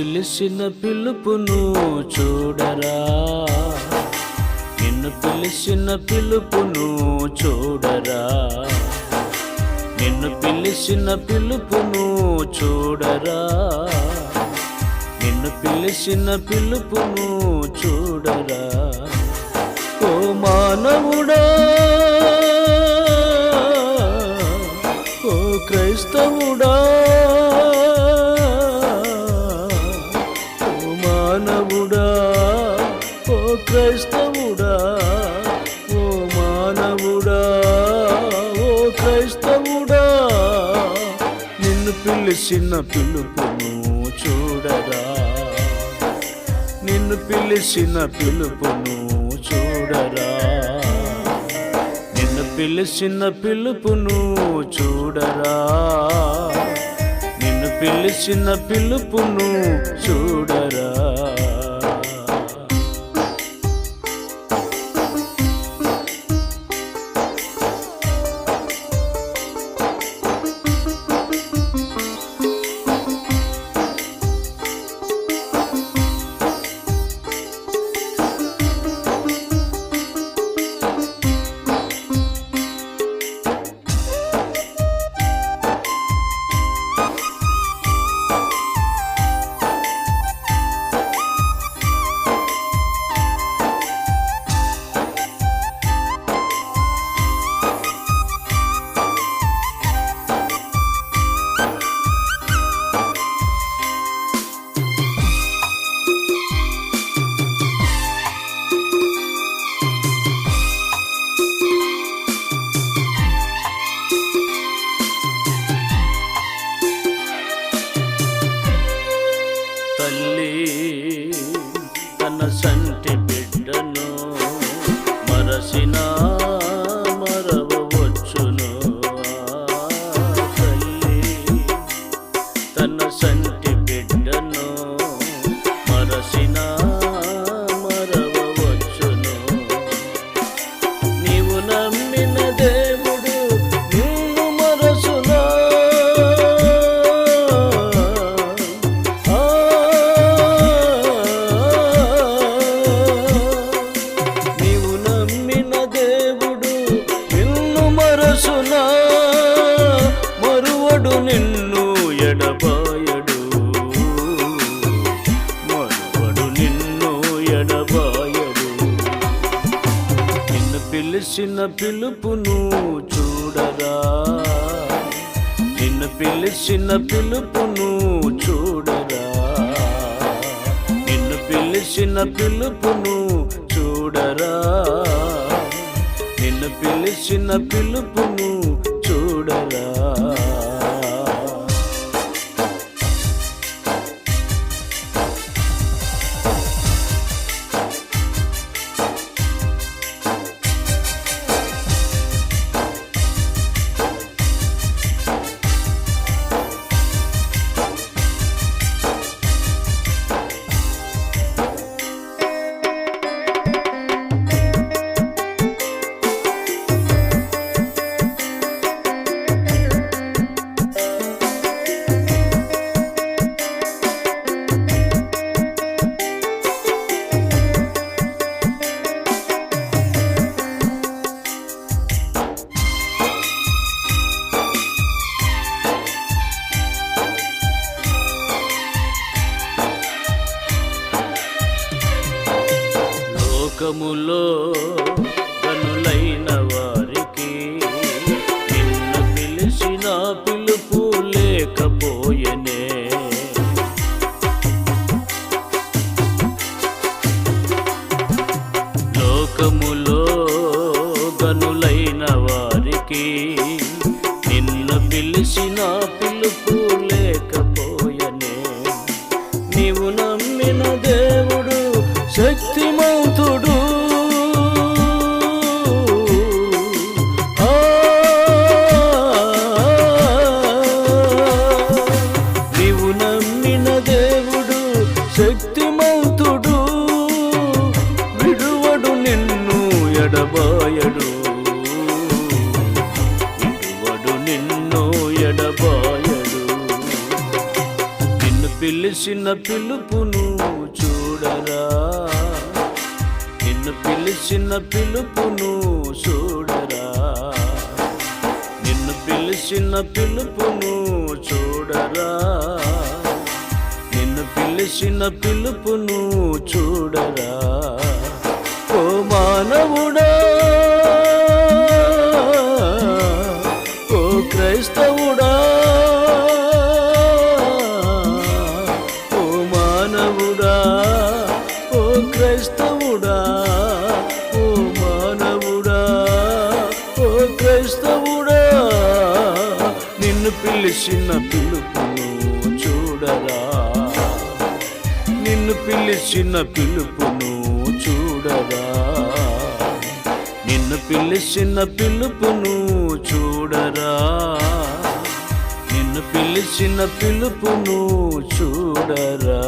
పిలిచిన పిలుపును చూడరా. నిన్ను పిలిచిన పిలుపును చూడరా. నిన్ను పిలిచిన పిలుపును చూడరా. నిన్ను పిలిచిన పిలుపును చూడరా. ఓ మానవుడా పిలిచిన పిలుపును చూడరా. నిన్ను పిలిచిన పిలుపును చూడరా. నిన్ను పిలిచిన పిలుపును చూడరా. నిన్ను పిలిచిన పిలుపును చూడరా. Sina. పిలిచిన పిలుపును చూడరా? నిన్ను పిలిచిన పిలుపును చూడరా? నిన్ను పిలిచిన పిలుపును చూడరా? నిన్ను పిలిచిన పిలుపును లోకములో పిలిచిన పిలుపును చూడరా? నిన్ను పిలిచిన పిలుపును చూడరా? నిన్ను పిలిచిన పిలుపును చూడరా? నిన్ను పిలిచిన పిలుపును చూడరా? క్రైస్తవుడా? ఓ మానవుడా? ఓ క్రైస్తవుడా? నిన్ను పిలిచిన పిలుపును చూడరా? నిన్ను పిలిచిన పిలుపును చూడరా? నిన్ను పిలిచిన పిలుపును చూడరా? నిన్ను పిలిచిన పిలుపును చూడరా?